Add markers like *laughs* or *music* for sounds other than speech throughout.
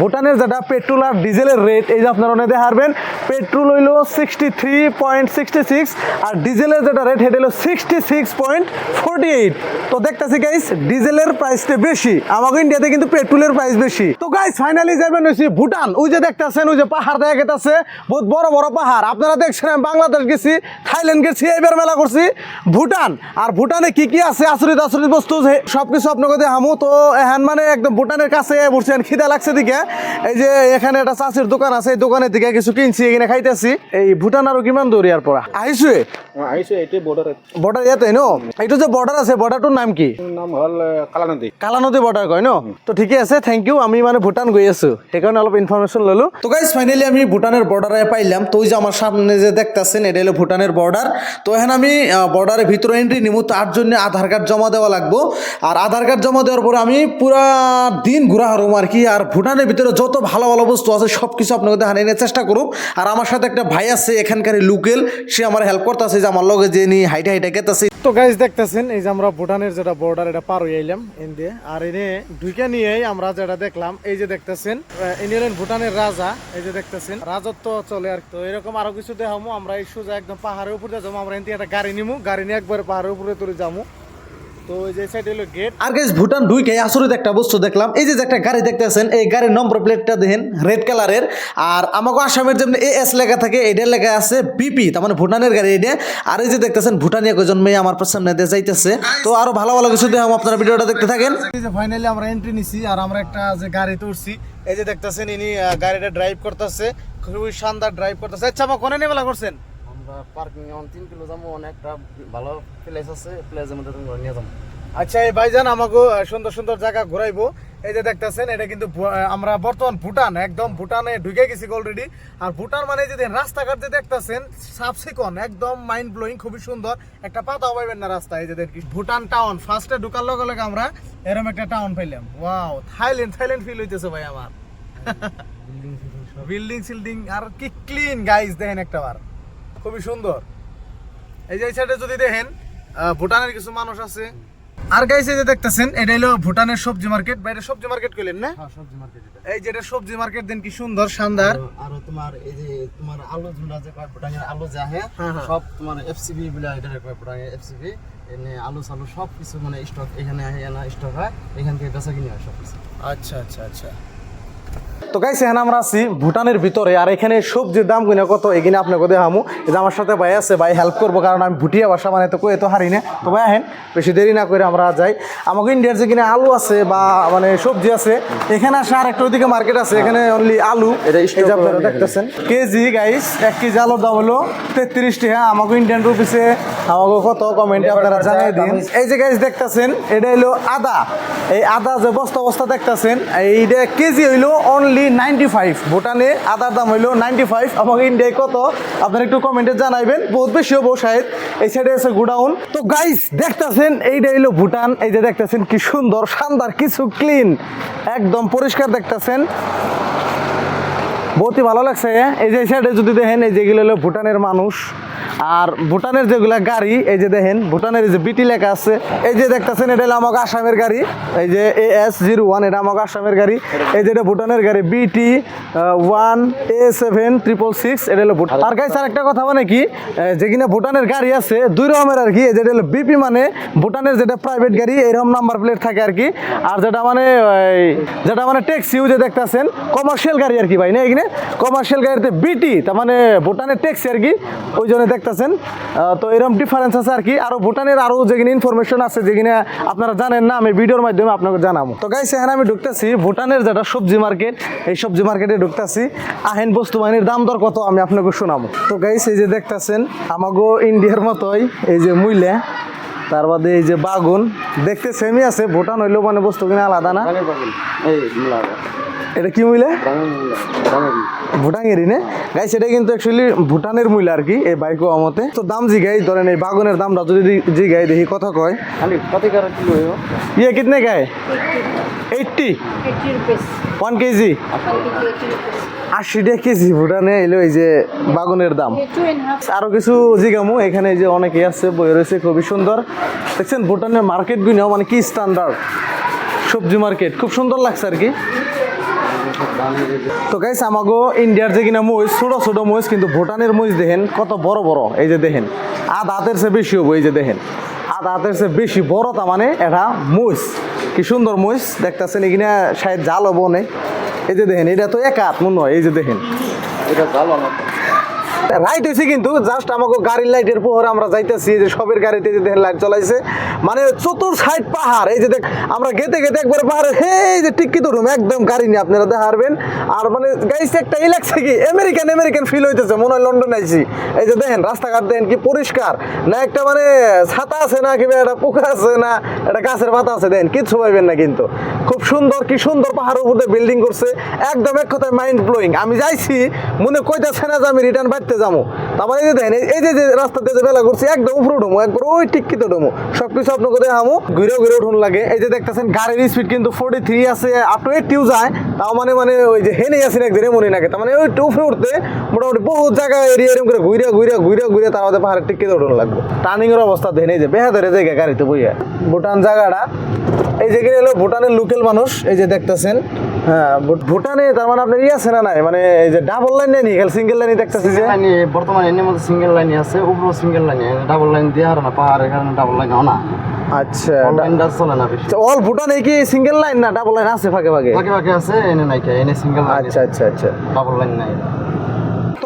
ভুটানের যেটা পেট্রোল আর ডিজেলের রেট এই যে আপনারা অনেকে হারবেন, পেট্রোল হইল sixty three point sixty six আর ডিজেলের যেটা রেট সেটা হলো sixty six point forty eight তো দেখতেছি গাইস ডিজেলের প্রাইসটা বেশি আমাকে ইন্ডিয়াতে কিন্তু পেট্রোলের প্রাইস বেশি। তো গাইস ফাইনালি যাবেন হয়েছি ভুটান। ওই যে দেখতেছেন, ওই যে পাহাড় দেখা গেতেছে, বহুত বড় বড় পাহাড়। আপনারা দেখছেন, আমি বাংলাদেশ গেছি, থাইল্যান্ড গেছি এবার মেলা করছি। ভুটান, আর ভুটানে কি কি আছে, আচরিত আচরিত বস্তু যে- সবকিছু আপনাকে দেখামু। তো এখন মানে একদম ভুটানের কাছে বসছেন খিদা লাগছে দিকে। এই যে এখানে একটা চাষির দোকান আছে এই দোকানের দিকে কিছু কিনছি এখানে খাইতেছি। এই ভুটান আরও কিমান দূর ইয়ার পরা বৰ্ডাৰ বর্ডার ইয়াতে ন? এইটো যে বর্ডার আছে বর্ডারটোর নাম কি? নাম হ'ল কালা নদী কালা নদী বর্ডার কয় ন? তো ঠিকে আছে থ্যাংক ইউ আমি মানে ভুটান গৈ আছো। সেইকাৰণে অলপ ইনফরমেশন ললো। তো গাইজ ফাইনালি আমি ভুটানের বর্ডারে পাইলাম। তো ওই যে আমার সামনে যে দেখতেছেন এটা হলো ভুটানের বর্ডার তো এখন আমি বর্ডারের ভিতরে এন্ট্রি নিব তার জন্য আধার কার্ড জমা দেওয়া লাগবো। আর আধার কার্ড জমা দেওয়ার পরে আমি পুরা দিন ঘোরা হারুম আর কি। আর ভুটানের ভিতরে যত ভালো ভালো বস্তু আছে সব কিছু আপনাকে দেখানো নিয়ে চেষ্টা করুক। আর আমার সাথে একটা ভাই আছে এখানকার লোকেল। সে আমার হেল্প করতেছে, যে আমার লগে যে নিয়ে হাইটে হাইটে গেতেছে। তো গাইজ দেখতেছেন, এই যে আমরা ভুটানের যেটা বর্ডার এটা পার হয়ে আইলাম এন দিয়ে আর এনে ঢুকে নিয়েই আমরা যেটা দেখলাম, এই যে দেখতেছেন ইনি হলেন ভুটানের রাজা। এই যে দেখতেছেন, রাজত্ব চলে আর তো এরকম আরও কিছু দেখামো, আমরা এই সোজা একদম পাহাড়ের উপরে যাব, আমরা এনতে একটা গাড়ি নিমু। গাড়ি নিয়ে একবার পাহাড়ের উপরে তুলে যাব। তো যে সাইড হলো গেট আর গাইজ ভুটান ঢুকে আসরিত একটা বস্তু দেখলাম। এই যে একটা গাড়ি দেখতেছেন এই গাড়ির নম্বর প্লেটটা দেখেন রেড কালারের আর আমাকে আসামের যেমন এ এস লেখা থাকে এটার লেখা আছে বিপি তার মানে ভুটানের গাড়ি এটা আর এই যে দেখতেছেন ভুটানিয়া কজন মেয়ে আমার সামনে দিয়ে যাইতেছে। তো আরও ভালো ভালো কিছু দেখাম আপনারা ভিডিওটা দেখতে থাকেন। এই যে ফাইনালি আমরা এন্ট্রি নিছি আর আমরা একটা যে গাড়িতে উঠছি এই যে দেখতেছেন ইনি গাড়িটা ড্রাইভ করতেছে খুবই শানদার ড্রাইভ করতেছে। আচ্ছা আমার কোনে নেবেলা করছেন? আমরা পার্কিং এখন তিন কিলো যাব অনেকটা ভালো প্লেস আছে প্লেসের মধ্যে তুমি নিয়ে যাব। আচ্ছা এই ভাইজান আমাকে সুন্দর সুন্দর জায়গা ঘুরাইবো। এই যে দেখতেছেন এটা কিন্তু আমরা বর্তমান ভুটান একদম ভুটানে ঢুকে গেছি অলরেডি আর ভুটান মানে যে দেখেন রাস্তাঘাট যে দেখতেছেন সাফ সিকন একদম মাইন্ড ব্লোয়িং খুবই সুন্দর। একটা পাতা পাইবেন না রাস্তা এই যে দেখি ভুটান টাউন ফার্স্টে ঢুকার লগে লগে আমরা এরকম একটা টাউন পাইলাম। ওয়াও থাইল্যান্ড থাইল্যান্ড ফিল হইতেছে ভাই আমার। বিল্ডিং সিল্ডিং আর কি ক্লিন গাইস দেখেন একটা বার খুবই সুন্দর। এই যে এই সাইডে যদি দেখেন ভুটানের কিছু মানুষ আছে। আর এই যে দেখতেছেন এটা হলো ভুটানের সবজি মার্কেট বাইরে সবজি মার্কেট কইলেন না? হ্যাঁ সবজি মার্কেট এই যেটা সবজি মার্কেট দেন কি সুন্দর শানদার। আরো- তোমার এই যে তোমার আলু ঝুন্ডা যে কয় ভুটানের আলু যে হ্যাঁ, হ্যাঁ। সব তোমার এফসিবি বলে এটা কয় ভুটানের এফসিবি এনে আলু সালু সব কিছু মানে স্টক এখানে আহে না স্টক হয় এখান থেকে বেচা কিনে হয় সব কিছু আচ্ছা আচ্ছা আচ্ছা। তো গাইস এখানে আমরা আছি ভুটানের ভিতরে আর এখানে সবজির দাম কিনা কত এখানে আপনাকে দেখামু। যে আমার সাথে ভাই আছে ভাই হেল্প করব কারণ আমি ভুটিয়া ভাষা মানে তো কয়ে তো হারি না। তো ভাই আহেন বেশি দেরি না করে আমরা যাই। আমাকে ইন্ডিয়ার যে কিনে আলু আছে বা মানে সবজি আছে এখানে আসে আর একটা ওইদিকে মার্কেট আছে এখানে অনলি আলু। এটা আপনারা দেখতেছেন কেজি গাইস এক কেজি আলুর দাম হলো তেত্রিশ টাকা। আমাকে ইন্ডিয়ান রুপিসে আমাকে কত কমেন্টে আপনারা জানিয়ে দিন। এই যে গাইস দেখতেছেন এটা হলো আদা। এই আদা যে বস্তা বস্তা দেখতেছেন এইটা কেজি হইল অনলি নাইনটি ফাইভ ভুটানে আদার দাম হইল নাইনটি ফাইভ আমাকে ইন্ডিয়ায় কত? আপনারা একটু কমেন্টে জানাইবেন। বহুত বেশি হব শায়দ এই সাইডে আছে গুডাউন তো গাইস দেখতেছেন, এইটা হইল ভুটান। এই যে দেখতেছেন কি সুন্দর, শানদার, কিছু ক্লিন একদম পরিষ্কার দেখতেছেন। বহুতই ভালো লাগছে এই যে সাইডে যদি দেখেন, এই যেগুলো হলো ভুটানের মানুষ। আর ভুটানের যেগুলা গাড়ি, এই যে দেখেন, ভুটানের যে বিটি লেখা আছে, এই যে দেখতেছেন, এটা হলো আমাকে আসামের গাড়ি, এই যে এ এস জিরো ওয়ান এটা আমাকে আসামের গাড়ি, এই যে এটা ভুটানের গাড়ি, BT one A seven triple six এটা হলো ভুটান আর গাইস আর একটা কথা মানে কি যে কিনা ভুটানের গাড়ি আছে, দুই রকমের আর কি, এই যেটা হলো বিপি মানে ভুটানের যেটা প্রাইভেট গাড়ি, এরকম নাম্বার প্লেট থাকে আর কি, আর যেটা মানে যেটা মানে ট্যাক্সিও যে দেখতেছেন কমার্শিয়াল গাড়ি আর কি ভাই না? এখানে কমার্শিয়াল গাড়িতে বিটি তার মানে ভুটানের ট্যাক্সি আর কি, ওই জন্য দেখতেছেন তো এরকম ডিফারেন্স আছে আর কি। আরও ভুটানের আরও যেখানে ইনফরমেশন আছে যেখানে আপনারা জানেন না আমি ভিডিওর মাধ্যমে আপনাকে জানাব। তো গাইস এখানে আমি ঢুকতেছি ভুটানের যেটা সবজি মার্কেট এই সবজি মার্কেটে ঢুকতেছি। আহেন বস্তু বাহিনীর দাম দর কত আমি আপনাকে শোনাবো। তো গাইস এই যে দেখতেছেন আমাগো ইন্ডিয়ার মতোই এই যে মুইলে তার বাদে এই যে বাগুন। দেখতে সেমই আছে ভুটান হইলেও মানে বস্তু কিনা আলাদা না? এটা কি মুইলে? ভুটানেরই নে গাইস এটা কিন্তু অ্যাকচুয়ালি ভুটানের মূল্য আর কি এই বাইকও আমতে। তো দাম জিগাই ধরেন এই বাগুনের দামটা যদি জিগাই দেখি কথা কয়। খালি কত করে কিলো হইব ইয়ে কিতনে গায় এইটটি। 80 rupees. One KG? 80 আশি টাকা কেজি ভুটানে এলো এই যে বাগুনের দাম. আরও কিছু জিগামু এখানে এই যে অনেকে আছে বই রয়েছে খুবই সুন্দর। দেখছেন ভুটানের মার্কেটগুলো মানে কি স্ট্যান্ডার্ড সবজি মার্কেট খুব সুন্দর লাগছে আর কি। তো গাইস, আমাগো ইন্ডিয়ার যে কিনা মহিষ, ছোট ছোট মহিষ, কিন্তু ভুটানের মহিষ দেখেন, কত বড় বড়। এই যে দেখেন, আধ হাতের চেয়ে বেশি হব, এই যে দেখেন। আধ হাতের চেয়ে বেশি বড় তা মানে এটা মহিষ। কি সুন্দর মহিষ, দেখতেছেন কিনা শায়দ জাল হব নে এই যে দেখেন, এটা তো এক হাত মনে হয়, এই যে দেখেন। রাইট হয়েছে কিন্তু জাস্ট আমাকে গাড়ির লাইটের পোহরে আমরা যাইতেছি যে সবের গাড়িতে যে দেখেন লাইট চলাইছে মানে চতুর সাইড পাহাড়, এই যে দেখ, আমরা গেতে গেতে একবার পাহাড়ে এই যে টিকিট রুম একদম গাড়ি নিয়ে আপনারা দেখা পারবেন আর মানে গাইস একটা ই লাগছে কি আমেরিকান আমেরিকান ফিল হইতেছে, মনে হয় লন্ডন আইছি। এই যে দেখেন, রাস্তাঘাট দেখেন কি পরিষ্কার। না একটা মানে ছাতা আছে না, কিংবা একটা পোকা আছে না, একটা গাছের পাতা আছে, দেখেন, কিচ্ছু পাইবেন না কিন্তু। খুব সুন্দর, কি সুন্দর পাহাড়ের উপর বিল্ডিং করছে। একদম এক কথায় মাইন্ড ব্লোয়িং আমি যাইছি, মনে কইতাছে না যে আমি রিটার্ন বাড়তে যাব তারপরে এই যে দেখেন, এই- যে রাস্তাতে যে বেলা করছি একদম উপরে ঢুমো একবার ওই টিকিত ঢুমো সব কিছু আপনাকে দেখামো ঘুরে ঘুরে উঠুন লাগে। এই যে দেখতেছেন, গাড়ির স্পিড কিন্তু ফোর্টি থ্রি আছে আপ টু এইটিও যায়। তাও মানে মানে ওই যে হেনে আসেন একদিনে মনে নাকি। তার মানে ওই উপরে উঠতে মোটামুটি বহুত জায়গা এরিয়া এরকম করে ঘুরে ঘুরে ঘুরে ঘুরে তার মধ্যে পাহাড়ের টিকিট উঠুন লাগবে। টার্নিং এর অবস্থা দেখেন, এই যে বেহাদরে জায়গা গাড়িতে বইয়া। ভুটান জায়গাটা, এই যে হলো ভুটানের লোকাল মানুষ। এই যে দেখতেছেন হ্যাঁ ভুট- ভুটানে তার মানে আপনার ইয়ে আছে না নাই? মানে এই যে ডাবল লাইন নেই খালি সিঙ্গেল লাইনই দেখতেছি যে লাইন বর্তমানে এর মধ্যে সিঙ্গেল লাইন আছে উপরও সিঙ্গেল লাইন ডাবল লাইন দিয়ে আর না পাহাড়ের কারণে ডাবল লাইন না। আচ্ছা লাইনটা চলে না অল ভুটানে কি সিঙ্গেল লাইন না ডাবল লাইন আছে ফাঁকে ফাঁকে? ফাঁকে ফাঁকে আছে এনে নাই এনে সিঙ্গেল লাইন আচ্ছা আচ্ছা আচ্ছা। ডাবল লাইন নাই।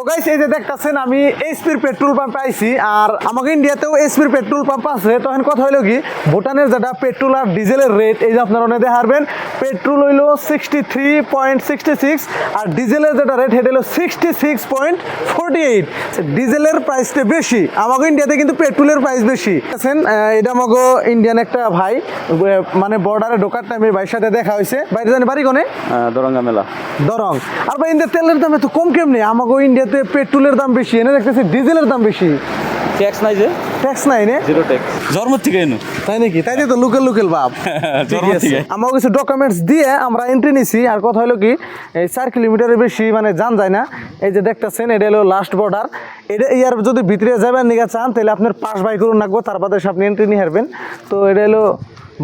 তো গাইস এই যে দেখতেছেন, আমি এইচপির পেট্রোল পাম্প পাইছি, আর আমাকে ইন্ডিয়াতেও এইচপির পেট্রোল পাম্প আছে। তখন কথা হইল কি, ভুটানের যেটা পেট্রোল আর ডিজেলের রেট এই যে আপনারা অনেক হারবেন পেট্রোল হইল sixty three point sixty six আর ডিজেলের যেটা রেট সেটা হলো sixty six point forty eight ডিজেলের প্রাইসটা বেশি, আমাকে ইন্ডিয়াতে কিন্তু পেট্রোলের প্রাইস বেশি। আছেন এটা আমাকে ইন্ডিয়ান একটা ভাই মানে বর্ডারে ঢোকার টাইমে ভাইয়ের সাথে দেখা হয়েছে। বাইরে জানি বাড়ি কোনে? দরঙ্গা মেলা। দরং। আর ভাই ইন্ডিয়া তেলের দাম এত কম কেমনি? আমাকে ইন্ডিয়াতে পেট্রোলের দাম বেশি এনে দেখতেছি ডিজেলের দাম বেশি। ট্যাক্স নাই যে? ট্যাক্স নাই নে? জিরো ট্যাক্স জন্ম থেকে এনো। তাই নাকি? তাই তো লোকাল লোকাল *laughs* জন্ম থেকে। আমার কিছু ডকুমেন্টস দিয়ে আমরা এন্ট্রি নিছি আর কথা হলো কি এই চার কিলোমিটারের বেশি মানে যান যায় না। এই যে দেখতেছেন এটা হলো লাস্ট বর্ডার এটা ইয়ার যদি ভিতরে যাবেন নিগা চান তাহলে আপনার পাস বাই করুন রাখব তার বাদে এসে আপনি এন্ট্রি নিয়ে হারবেন তো এটা হলো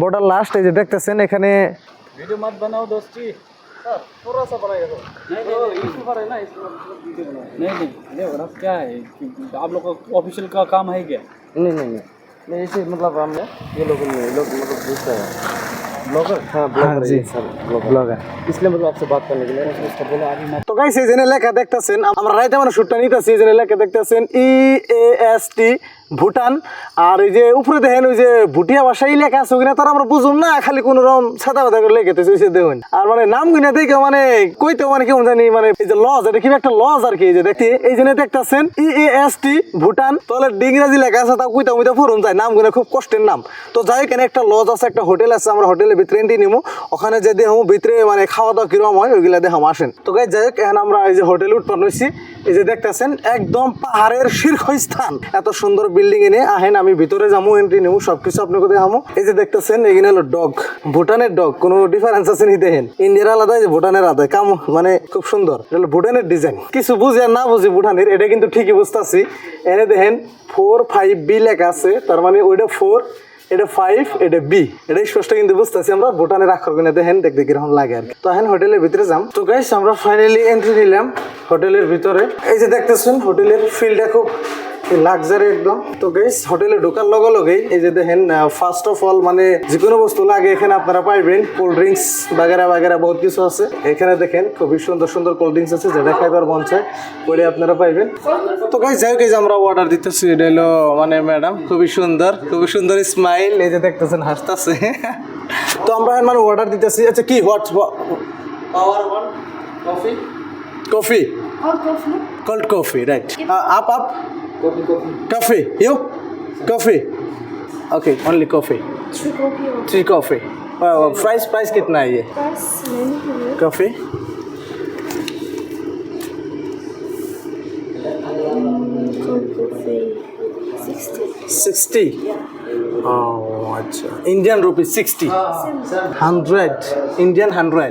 বর্ডার লাস্ট এই যে দেখতেছেন এখানে वीडियो मत बनाओ दोस्ती नहीं नहीं नहीं बड़ा क्या है कि आप लोग का ऑफिशियल का काम है क्या नहीं नहीं नहीं नहीं ऐसे मतलब हमने ये लोग नहीं ये लोग मतलब दूसरा है ब्लॉगर हाँ हाँ ब्लॉगर जी। है सर ब्लॉगर इसलिए मतलब आपसे बात करने के लिए मैंने उसको बोला अभी मत তো গাইস এই জেনে লেখা দেখতেছেন আমরা রাইতে মানে শুটটা নিতেছি এই জেনে লেখা দেখতেছেন ই এ এস টি ভুটান। আর এই যে উপরে দেখেন ওই যে ভুটিয়া ভাষাই লেখা আছে ওখানে তার আমরা বুঝুন না, খালি কোন রকম সাদা বাদা করে লেখেতেছে ওই দেখুন। আর মানে নাম গুনা দেখে মানে কইতে মানে কেমন জানি মানে এই যে লজ, এটা কি একটা লজ আর কি, এই যে দেখতে। এই জন্য দেখতেছেন ই এ এস টি ভুটান। তাহলে ইংরাজি লেখা আছে তা কইতে কইতে ফুরুন যায়, নাম গুনা খুব কষ্টের নাম। তো যাই এখানে একটা লজ আছে, একটা হোটেল আছে, আমরা হোটেলের ভিতরে এন্ট্রি নিমু। ওখানে যে দেহ ভিতরে মানে খাওয়া দাওয়া কীরকম হয়, ওইগুলা দেখাম, আসেন। তো গাই যাই হোক, এখন আমরা এই যে হোটেলে উৎপন্ন হয়েছি এই যে দেখতেছেন, একদম পাহাড়ের শীর্ষস্থান। এত সুন্দর বিল্ডিং এনে আহেন, আমি ভিতরে যাব এন্ট্রি নেব সবকিছু আপনাকে দেখামো। এই যে দেখতেছেন, এখানে হলো ডগ ভুটানের ডগ কোনো ডিফারেন্স আছে নি দেখেন? ইন্ডিয়ার আলাদা যে ভুটানের আলাদা। কাম মানে খুব সুন্দর। এটা ভুটানের ডিজাইন কিছু বুঝে না বুঝি ভুটানের, এটা কিন্তু ঠিকই বুঝতেছি। এনে দেখেন ফোর ফাইভ বি লেখা আছে, তার মানে ওইটা ফোর এটা ফাইভ এটা বি এটা স্পষ্ট কিন্তু বুঝতেছি আমরা ভুটানের আক্ষর কিনে দেখেন, দেখতে কীরকম লাগে আর তো এখন হোটেলের ভিতরে যাম। তো গাইস আমরা ফাইনালি এন্ট্রি নিলাম হোটেলের ভিতরে। এই যে দেখতেছেন, হোটেলের ফিল্ডটা খুব লাক্সারি একদম। তো গেস হোটেলে ঢোকার লগে লগেই এই যে দেখেন ফার্স্ট অফ অল মানে যে কোনো বস্তু লাগে এখানে আপনারা পাইবেন। কোল্ড ড্রিঙ্কস বাগেরা বাগেরা বহুত কিছু আছে। এখানে দেখেন খুবই সুন্দর সুন্দর কোল্ড ড্রিঙ্কস আছে যেটা খাইবার মন চায় বলে আপনারা পাইবেন। তো গাইজ যাই হোক আমরা অর্ডার দিতেছি এটা হলো মানে ম্যাডাম খুবই সুন্দর খুবই সুন্দর স্মাইল এই যে দেখতেছেন হাসতাছে। *laughs* তো আমরা মানে অর্ডার দিতেছি আচ্ছা কি what's power one coffee coffee cold coffee right up up. uh, up up coffee you coffee okay only coffee three coffee और three coffee uh, price price कितना है ये बस मैंने हुए coffee cold coffee sixty 60 oh अच्छा indian rupee 60 100 indian 100